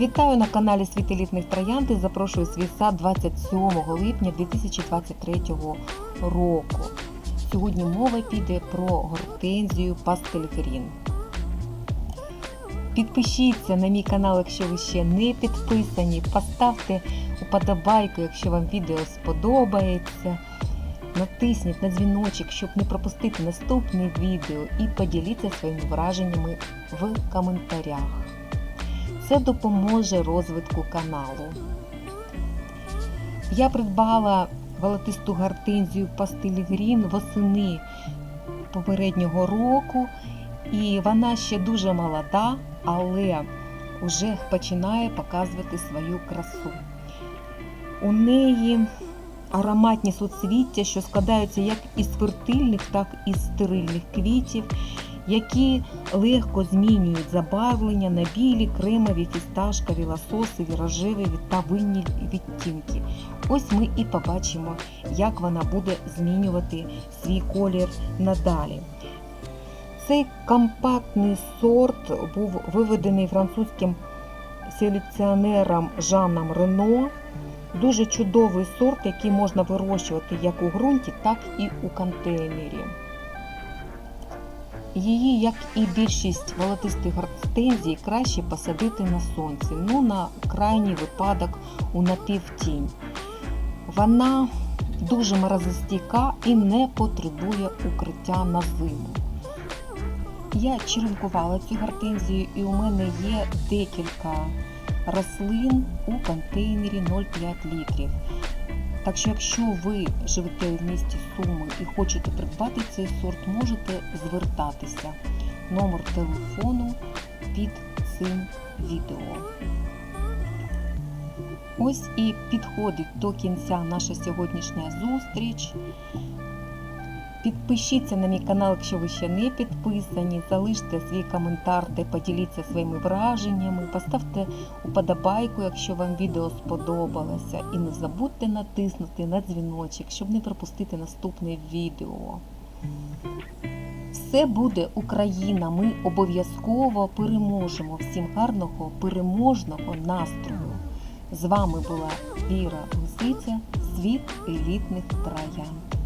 Вітаю на каналі Світ елітних троянд і запрошую свій сад 27 липня 2023 року. Сьогодні мова піде про гортензію Пастель Грін. Підпишіться на мій канал, якщо ви ще не підписані. Поставте уподобайку, якщо вам відео сподобається. Натисніть на дзвіночок, щоб не пропустити наступне відео і поділіться своїми враженнями в коментарях. Це допоможе розвитку каналу. Я придбала волотисту гортензію пастилі Грін восени попереднього року, і вона ще дуже молода, але вже починає показувати свою красу. У неї ароматні суцвіття, що складаються як із фертильних, так і з стерильних квітів, які легко змінюють забарвлення на білі, кремові, фісташкові, лососові, рожеві та винні відтінки. Ось ми і побачимо, як вона буде змінювати свій колір надалі. Цей компактний сорт був виведений французьким селекціонером Жаном Рено. Дуже чудовий сорт, який можна вирощувати як у ґрунті, так і у контейнері. Її, як і більшість волотистих гортензій, краще посадити на сонці, ну на крайній випадок у напівтінь. Вона дуже морозостійка і не потребує укриття на зиму. Я черенкувала цю гортензію і у мене є декілька рослин у контейнері 0,5 літрів. Так що, якщо ви живете в місті Суми і хочете придбати цей сорт, можете звертатися. Номер телефону під цим відео. Ось і підходить до кінця наша сьогоднішня зустріч. Підпишіться на мій канал, якщо ви ще не підписані. Залиште свій коментар та поділіться своїми враженнями. Поставте уподобайку, якщо вам відео сподобалося. І не забудьте натиснути на дзвіночок, щоб не пропустити наступне відео. Все буде Україна. Ми обов'язково переможемо. Всім гарного, переможного настрою. З вами була Віра Гусиця, світ елітних троянд.